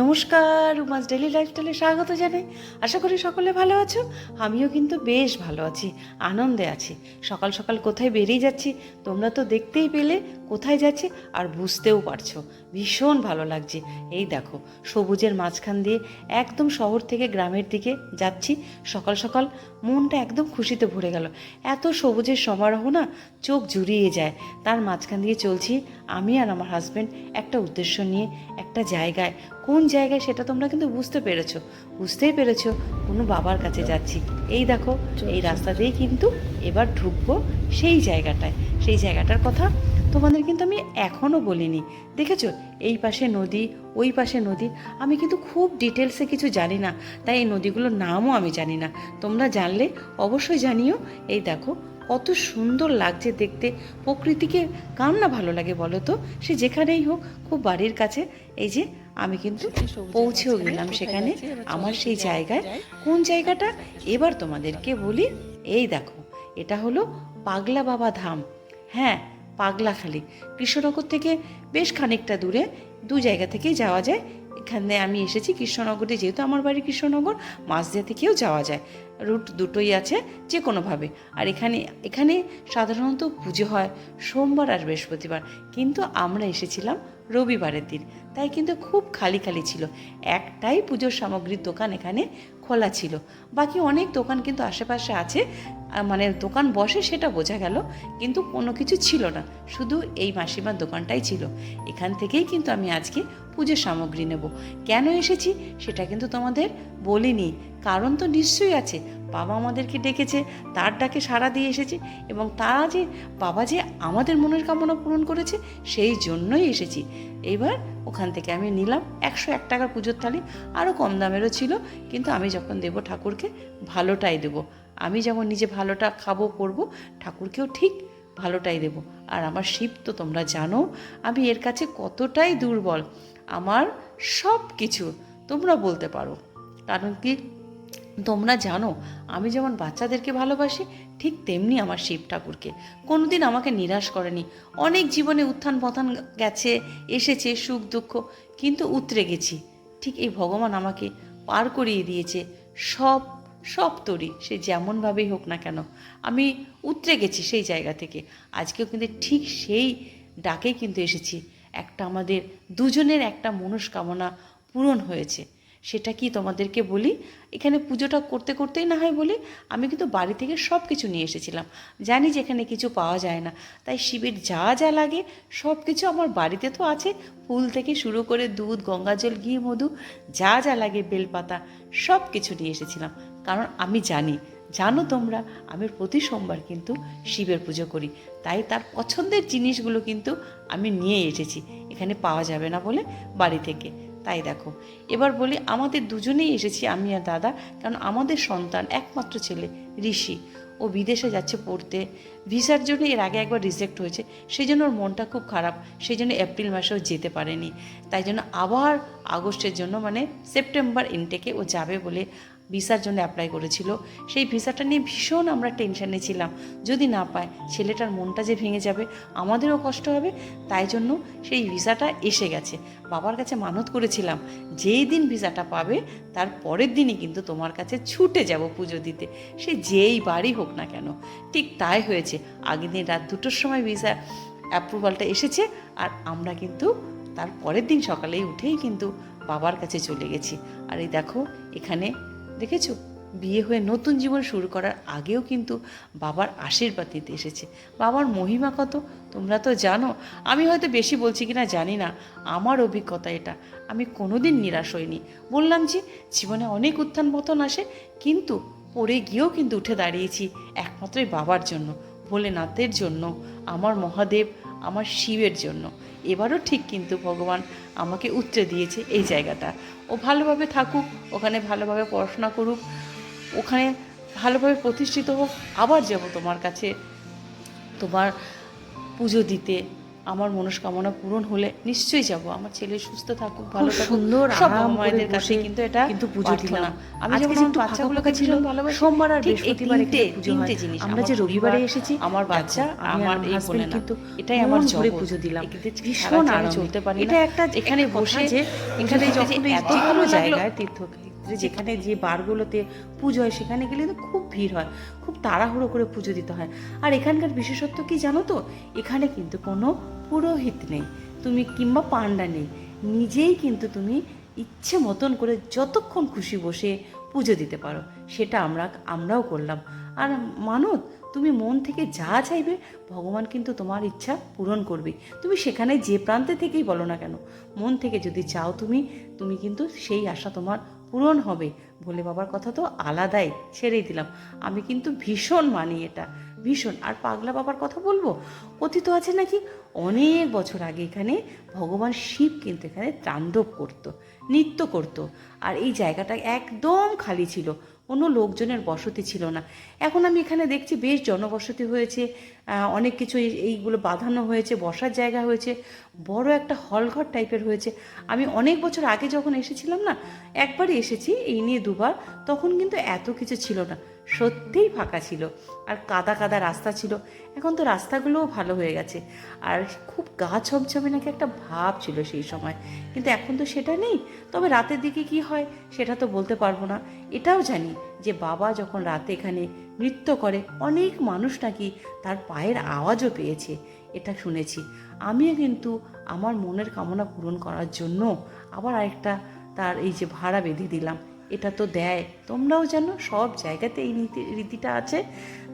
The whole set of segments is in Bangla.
নমস্কার, উমাস ডেলি লাইফস্টাইলে স্বাগত জানাই। আশা করি সকলে ভালো আছো। আমিও কিন্তু বেশ ভালো আছি, আনন্দে আছি। সকাল সকাল কোথায় বেরিয়ে যাচ্ছি, তোমরা তো দেখতেই পেলে কোথায় যাচ্ছে আর বুঝতেও পারছ। ভীষণ ভালো লাগছে। এই দেখো, সবুজের মাঝখান দিয়ে একদম শহর থেকে গ্রামের দিকে যাচ্ছি। সকাল সকাল মনটা একদম খুশিতে ভরে গেল। এত সবুজের সমারোহ না, চোখ জুড়িয়ে যায়। তার মাঝখান দিয়ে চলছি আমি আর আমার হাজব্যান্ড একটা উদ্দেশ্য নিয়ে, একটা জায়গায়। কোন জায়গায় সেটা তোমরা কিন্তু বুঝতে পেরেছ। বুঝতেই পেরেছ কোনো বাবার কাছে যাচ্ছি। এই দেখো, এই রাস্তা দিয়েই কিন্তু এবার ঢুকবো সেই জায়গাটায়। সেই জায়গাটার কথা তোমাদের কিন্তু আমি এখনও বলিনি। দেখেছ? এই পাশে নদী ওই পাশে নদী। আমি কিন্তু খুব ডিটেলসে কিছু জানি না তাই এই নদীগুলোর নামও আমি জানি না। তোমরা জানলে অবশ্যই জানিও। এই দেখো কত সুন্দর লাগছে দেখতে। প্রকৃতিকে কার না ভালো লাগে বলো তো? সে যেখানেই হোক খুব বাড়ির কাছে। এই যে আমি কিন্তু পৌঁছেও গেলাম সেখানে। আমার সেই জায়গায়। কোন জায়গাটা? এবার তোমাদেরকে বলি এই দেখো এটা হলো পাগলা বাবা ধাম। হ্যাঁ পাগলাখালি। কৃষ্ণনগর থেকে বেশ খানিকটা দূরে, দু জায়গা থেকেই যাওয়া যায়। এখানে আমি এসেছি কৃষ্ণনগরে, যেহেতু আমার বাড়ি কৃষ্ণনগর মাঝদিয়া থেকেও যাওয়া যায়। রুট দুটোই আছে যে কোনোভাবে আর এখানে এখানে সাধারণত পুজো হয় সোমবার আর বৃহস্পতিবার, কিন্তু আমরা এসেছিলাম রবিবারের দিন। তাই কিন্তু খুব খালি খালি ছিল। একটাই পুজোর সামগ্রীর দোকান এখানে খোলা ছিল। বাকি অনেক দোকান কিন্তু আশেপাশে আছে মানে দোকান বসে সেটা বোঝা গেল, কিন্তু কোনো কিছু ছিল না। শুধু এই মাসিমার দোকানটাই ছিল। এখান থেকেই কিন্তু আমি আজকে পুজোর সামগ্রী নেব। কেন এসেছি সেটা কিন্তু তোমাদের বলিনি। কারণ তো নিশ্চয়ই আছে। বাবা আমাদেরকে ডেকেছে, তার ডাকে সাড়া দিয়ে এসেছি এবং তারা যে বাবা যে আমাদের মনের কামনা পূরণ করেছে, সেই জন্যই এসেছি। এবার ওখান থেকে আমি নিলাম একশো এক টাকার পুজোর থালি আরও কম দামেরও ছিল, কিন্তু আমি যখন দেবো ঠাকুরকে, ভালোটাই দেবো। আমি যেমন নিজে ভালোটা খাব, করব, ঠাকুরকেও ঠিক ভালোটাই দেবো। আর আমার শিব তো তোমরা জানো, আমি এর কাছে কতটাই দুর্বল। আমার সব কিছু তোমরা বলতে পারো। কারণ কি? তোমরা জানো, আমি যেমন বাচ্চাদেরকে ভালোবাসি, ঠিক তেমনি আমার শিব ঠাকুরকে। কোনোদিন আমাকে নিরাশ করেনি। অনেক জীবনে উত্থান পথান গেছে, এসেছে, সুখ, দুঃখ, কিন্তু উতরে গেছি। ঠিক এই ভগবান আমাকে পার করিয়ে দিয়েছে। সব সব তরি, সে যেমনভাবেই হোক না কেন, আমি উতরে গেছি সেই জায়গা থেকে। আজকেও কিন্তু ঠিক সেই ডাকেই কিন্তু এসেছি। একটা আমাদের দুজনের একটা মনস্কামনা পূরণ হয়েছে। সেটা কি তোমাদেরকে বলি? এখানে পুজোটা করতে করতেই না হয় বলি আমি কিন্তু বাড়ি থেকে সব কিছু নিয়ে এসেছিলাম। জানি যে এখানে কিছু পাওয়া যায় না। তাই শিবের যা যা লাগে সব কিছু আমার বাড়িতে তো আছে। ফুল থেকে শুরু করে দুধ গঙ্গাজল ঘি, মধু, যা যা লাগে, বেলপাতা সব কিছু নিয়ে এসেছিলাম। কারণ আমি জানি, জানো তোমরা, আমি প্রতি সোমবার কিন্তু শিবের পুজো করি। তাই তার পছন্দের জিনিসগুলো কিন্তু আমি নিয়ে এসেছি। এখানে পাওয়া যাবে না বলে বাড়ি থেকে। তাই দেখো। এবার বলি, আমাদের দুজনেই এসেছি, আমি আর দাদা, কারণ আমাদের সন্তান একমাত্র ছেলে, ঋষি। ও বিদেশে যাচ্ছে পড়তে। ভিসার জন্য এর আগে একবার রিজেক্ট হয়েছে। সেই জন্য ওর মনটা খুব খারাপ। সেই জন্য এপ্রিল মাসেও যেতে পারেনি। তাই জন্য আবার আগস্টের জন্য মানে সেপ্টেম্বর ইনটেকে ও যাবে বলে ভিসার জন্য অ্যাপ্লাই করেছিল। সেই ভিসাটা নিয়ে ভীষণ আমরা টেনশানে ছিলাম। যদি না পায়, ছেলেটার মনটা যে ভেঙে যাবে, আমাদেরও কষ্ট হবে। তাই জন্য সেই ভিসাটা এসে গেছে। বাবার কাছে মানত করেছিলাম, যেই দিন ভিসাটা পাবে, তার পরের দিনই কিন্তু তোমার কাছে ছুটে যাব পুজো দিতে। সে যেই বাড়ি হোক না কেন, ঠিক তাই হয়েছে। আগের দিন রাত দুটোর সময় ভিসা অ্যাপ্রুভালটা এসেছে আর আমরা কিন্তু তার পরের দিন সকালেই উঠেই কিন্তু বাবার কাছে চলে গেছি। আর এই দেখো, এখানে দেখেছ? বিয়ে হয়ে নতুন জীবন শুরু করার আগেও কিন্তু বাবার আশীর্বাদ নিতে এসেছে। বাবার মহিমা কত? তোমরা তো জানো। আমি হয়তো বেশি বলছি কিনা জানি না। আমার অভিজ্ঞতা এটা। আমি কোনোদিন নিরাশ হইনি। বললাম যে, জীবনে অনেক উত্থান পতন আসে, কিন্তু পড়ে গিয়েও কিন্তু উঠে দাঁড়িয়েছি একমাত্রই বাবার জন্য, ভোলেনাথের জন্য। আমার মহাদেব আমার শিবের জন্য। এবারও ঠিক কিন্তু ভগবান আমাকে উচ্চে দিয়েছে এই জায়গাটা। ও ভালোভাবে থাকুক, ওখানে ভালোভাবে পড়াশোনা করুক, ওখানে ভালোভাবে প্রতিষ্ঠিত হোক, আবার যাব তোমার কাছে তোমার পুজো দিতে। আমার মনস্কামনা পূরণ হলে নিশ্চয়ই যাব আমার ছেলে সুস্থ থাকুক ভালো থাকুক সুন্দর সব মায়েদের কাছে কিন্তু এটা কিন্তু পুজো। দিলাম আমি আজকে যেমন যে আমার একটু বাচ্চাগুলোকে ছিল, সোমবার আর বৃহস্পতিবার তিনটে-। জিনিস আমরা যে রবিবারে এসেছি, আমার বাচ্চা আমার এই বলে না এটাই আমার জগৎ। পুজো দিলাম। ভীষণ আমি চলতে পারি এটা একটা এখানে বসে যে এখানে যখন যখন এত ভালো জায়গায় তীর্থক্ষেত্রে যেখানে যে বারগুলোতে পুজো হয়, সেখানে গেলে তো খুব ভিড় হয়, খুব তাড়াহুড়ো করে পুজো দিতে হয়। আর এখানকার বিশেষত্ব কি জানো তো? এখানে কিন্তু কোনো পুরোহিত নেই, তুমি কিংবা পান্ডা নেই। নিজেই কিন্তু তুমি ইচ্ছে মতন করে যতক্ষণ খুশি বসে পুজো দিতে পারো, সেটা আমরা, আমরাও করলাম। আর মানত, তুমি মন থেকে যা চাইবে, ভগবান কিন্তু তোমার ইচ্ছা পূরণ করবে। তুমি সেখানে যে প্রান্তে থেকেই বলো না কেন, মন থেকে যদি চাও তুমি তুমি কিন্তু সেই আশা তোমার পূরণ হবে ভোলে বাবার কথা তো আলাদাই ছেড়েই দিলাম। আমি কিন্তু ভীষণ মানি এটা, ভীষণ। আর পাগলা বাবার কথা বলব? কথিত আছে নাকি? অনেক বছর আগে এখানে ভগবান শিব কিন্তু এখানে তাণ্ডব করতো, নৃত্য করতো। আর এই জায়গাটা একদম খালি ছিল, কোনো লোকজনের বসতি ছিল না। এখন আমি এখানে দেখছি বেশ জনবসতি হয়েছে অনেক কিছু এইগুলো বাঁধানো হয়েছে, বসার জায়গা হয়েছে, বড় একটা হলঘর টাইপের হয়েছে। আমি অনেক বছর আগে যখন এসেছিলাম না, একবারই এসেছি এই নিয়ে দুবার, তখন কিন্তু এত কিছু ছিল না, সত্যিই ফাঁকা ছিল। আর কাদা কাদা রাস্তা ছিল, এখন তো রাস্তাগুলোও ভালো হয়ে গেছে। আর খুব গা ছমছমে নাকি একটা ভাব ছিল সেই সময়। কিন্তু এখন তো সেটা নেই। তবে রাতের দিকে কি হয় সেটা তো বলতে পারব না। এটাও জানি যে বাবা যখন রাতে এখানে নৃত্য করে, অনেক মানুষ নাকি তার পায়ের আওয়াজও পেয়েছে। এটা শুনেছি। আমিও কিন্তু আমার মনের কামনা পূরণ করার জন্য আবার আরেকটা তার এই যে ভাড়া বেঁধে দিলাম। এটা তো দেয়। তোমরাও জানো সব জায়গাতে এই নীতি, রীতিটা আছে।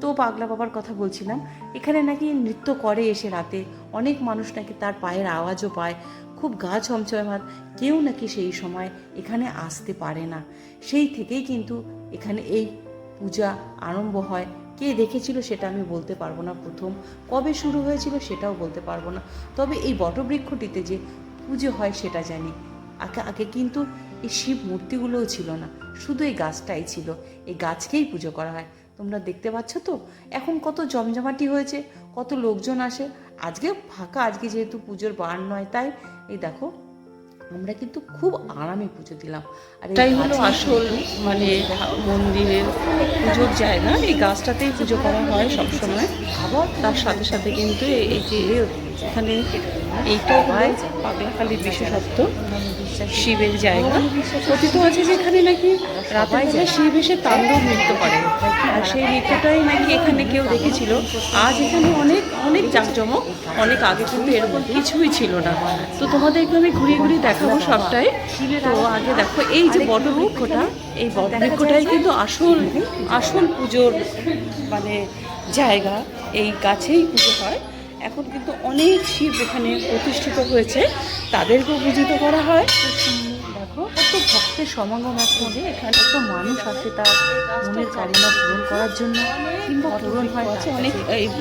তো পাগলা বাবার কথা বলছিলাম। এখানে নাকি নৃত্য করে এসে রাতে অনেক মানুষ নাকি তার পায়ের আওয়াজও পায়। খুব গা ছমছমে ভাত কেউ নাকি সেই সময় এখানে আসতে পারে না। সেই থেকেই কিন্তু এখানে এই পূজা আরম্ভ হয়। কে দেখেছিল সেটা আমি বলতে পারব না প্রথম। কবে শুরু হয়েছিল সেটাও বলতে পারব না। তবে এই বটবৃক্ষটিতে যে পুজো হয় সেটা জানি। আগে আগে কিন্তু এই শিব মূর্তিগুলোও ছিল না। শুধু এই গাছটাই ছিল। এই গাছকেই পুজো করা হয়। তোমরা দেখতে পাচ্ছ তো? এখন কত জমজমাটি হয়েছে, কত লোকজন আসে। আজকে ফাঁকা আজকে যেহেতু পুজোর বার নয় তাই এই দেখো আমরা কিন্তু খুব আরামে পুজো দিলাম। আর এটাই হলো আসল মানে মন্দিরের পুজোর জায়গা। এই গাছটাতেই পুজো করা হয় সবসময়। আবার তার সাথে সাথে কিন্তু এই যে এখানে এইটা হয়। পাগলাখালির বিশেষত্ব শিবের জায়গা। কথিত আছে যে এখানে নাকি রাতের বেলা শিব এসে তাণ্ডব নৃত্য করে আর সেই নৃত্যটাই নাকি এখানে কেউ দেখেছিল। আজ এখানে অনেক অনেক জাঁকজমক অনেক আগে কিন্তু এরকম কিছুই ছিল না। তো তোমাদেরকে আমি ঘুরিয়ে ঘুরিয়ে দেখাবো সবটাই। তো আগে দেখো এই যে বটবৃক্ষটা এই বড় বটবৃক্ষটাই কিন্তু আসল আসল পুজোর মানে জায়গা। এই গাছেই পুজো হয়। এখন কিন্তু অনেক শিব এখানে প্রতিষ্ঠিত হয়েছে। তাদেরকেও পূজিত করা হয়। দেখো কত ভক্তের সমাগম এখন যে এখানে কত মানুষ আসে তার মনের কামনা পূরণ করার জন্য। কিংবা পূরণ হয় আছে অনেক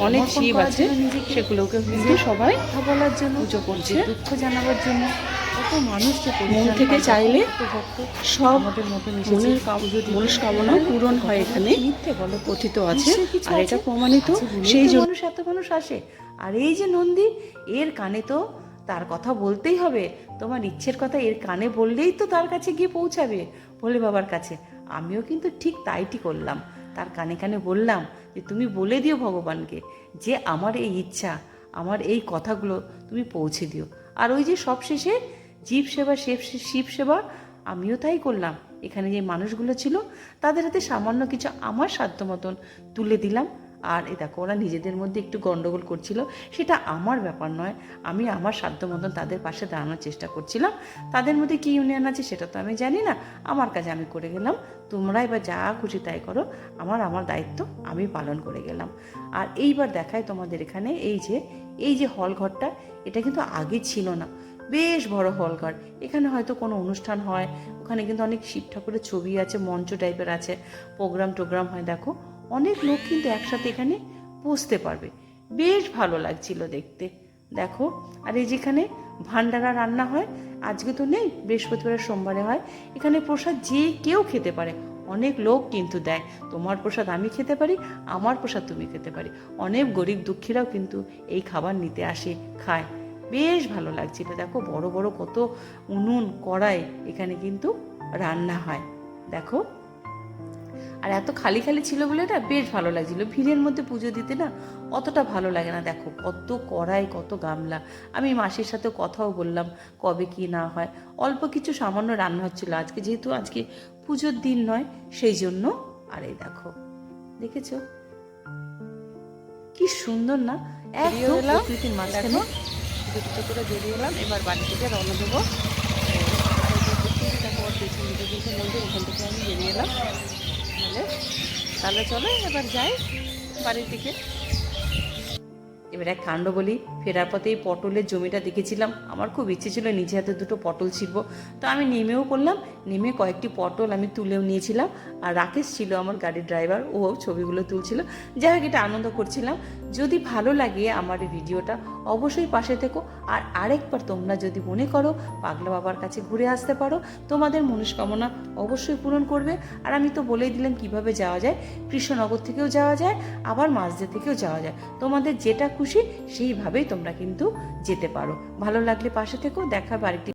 অনেক শিব আছে সেগুলোকে কিন্তু সবাই কথা বলার জন্য পুজো করছে। দুঃখ জানাবার জন্য। কত মানুষ যে মন থেকে চাইলে সব। মনের কাম- মনস্কামনা পূরণ হয় এখানে। মিথ্যে বলো কথিত আছে আর এটা প্রমাণিত সেই জন্য এত মানুষ আসে। আর এই যে নন্দী, এর কানে তো তার কথা বলতেই হবে। তোমার ইচ্ছের কথা এর কানে বললেই তো তার কাছে গিয়ে পৌঁছাবে। ভোলে বাবার কাছে, আমিও কিন্তু ঠিক তাইটি করলাম। তার কানে কানে বললাম যে, তুমি বলে দিও ভগবানকে যে, আমার এই ইচ্ছা, আমার এই কথাগুলো তুমি পৌঁছে দিও। আর ওই যে সব শেষে জীব সেবা, শিব শিব সেবা, আমিও তাই করলাম। এখানে যে মানুষগুলো ছিল, তাদের হাতে সামান্য কিছু আমার সাধ্য মতন তুলে দিলাম। আর এ দেখো, ওরা নিজেদের মধ্যে একটু গন্ডগোল করছিল। সেটা আমার ব্যাপার নয়, আমি আমার সাধ্য মতন তাদের পাশে দাঁড়ানোর চেষ্টা করছিলাম। তাদের মধ্যে কী ইউনিয়ন আছে সেটা তো আমি জানি না, আমার কাজে আমি করে গেলাম। তোমরা এবার যা খুশি তাই করো, আমার আমার দায়িত্ব আমি পালন করে গেলাম। আর এইবার দেখায় তোমাদের এখানে এই যে এই যে হল ঘরটা, এটা কিন্তু আগে ছিল না। বেশ বড় হল ঘর, এখানে হয়তো কোনো অনুষ্ঠান হয়, ওখানে কিন্তু অনেক শিব ঠাকুরের ছবি আছে, মঞ্চ টাইপের আছে প্রোগ্রাম টোগ্রাম হয়, দেখো। অনেক লোক কিন্তু একসাথে এখানে বসতে পারবে। বেশ ভালো লাগছিল দেখতে। দেখো, আর এই যেখানে ভান্ডারা রান্না হয়, আজকে তো নেই বৃহস্পতিবারের সোমবারে হয়, এখানে প্রসাদ যে কেউ খেতে পারে। অনেক লোক কিন্তু দেয়, তোমার প্রসাদ আমি খেতে পারি, আমার প্রসাদ তুমি খেতে পারি। অনেক গরিব দুঃখীরাও কিন্তু এই খাবার নিতে আসে, খায়। বেশ ভালো লাগছিল, দেখো, বড় বড় কত উনুন, কড়াই এখানে কিন্তু রান্না হয়। দেখো আর এত খালি খালি ছিল বলে না বেশ ভালো লাগছিল ভিড়ের মধ্যে পুজো দিতে না অতটা ভালো লাগে না দেখো কত কড়াই কত গামলা আমি মাসির সাথে কথাও বললাম কবে কি না হয় অল্প কিছু সামান্য রান্না হচ্ছিল আজকে যেহেতু আজকে পুজোর দিন নয় সেই জন্য আর এই দেখো দেখেছ কি সুন্দর না একদম। প্রকৃতির মাঝখানে। দুটো করে এলাম এবার বাড়ি থেকে রওনা দেবো দেখো ওর পেছন দিকে কিন্তু মন্দির ওখান থেকে আমি বেরিয়ে এলাম তাহলে চলো এবার যাই বাড়ির দিকে। এবার এক কাণ্ড বলি, ফেরার পথে এই পটলের জমিটা দেখেছিলাম। আমার খুব ইচ্ছে ছিল নিজে হাতে দুটো পটল ছিঁড়ব। তো আমি নেমেও করলাম নেমে কয়েকটি পটল আমি তুলেও নিয়েছিলাম। আর রাকেশ ছিল আমার গাড়ির ড্রাইভার, ও ছবিগুলো তুলছিল। যাই হোক, এটা আনন্দ করছিলাম। যদি ভালো লাগে আমার এই ভিডিওটা, অবশ্যই পাশে থেকো। আর আরেকবার তোমরা যদি মনে করো, পাগলা বাবার কাছে ঘুরে আসতে পারো, তোমাদের মনস্কামনা অবশ্যই পূরণ করবে। আর আমি তো বলেই দিলাম কীভাবে যাওয়া যায়। কৃষ্ণনগর থেকেও যাওয়া যায়, আবার মাঝদে থেকেও যাওয়া যায়। তোমাদের যেটা খুশি সেইভাবেই তোমরা কিন্তু যেতে পারো। ভালো লাগলে পাশে থেকেও দেখা বাড়িটি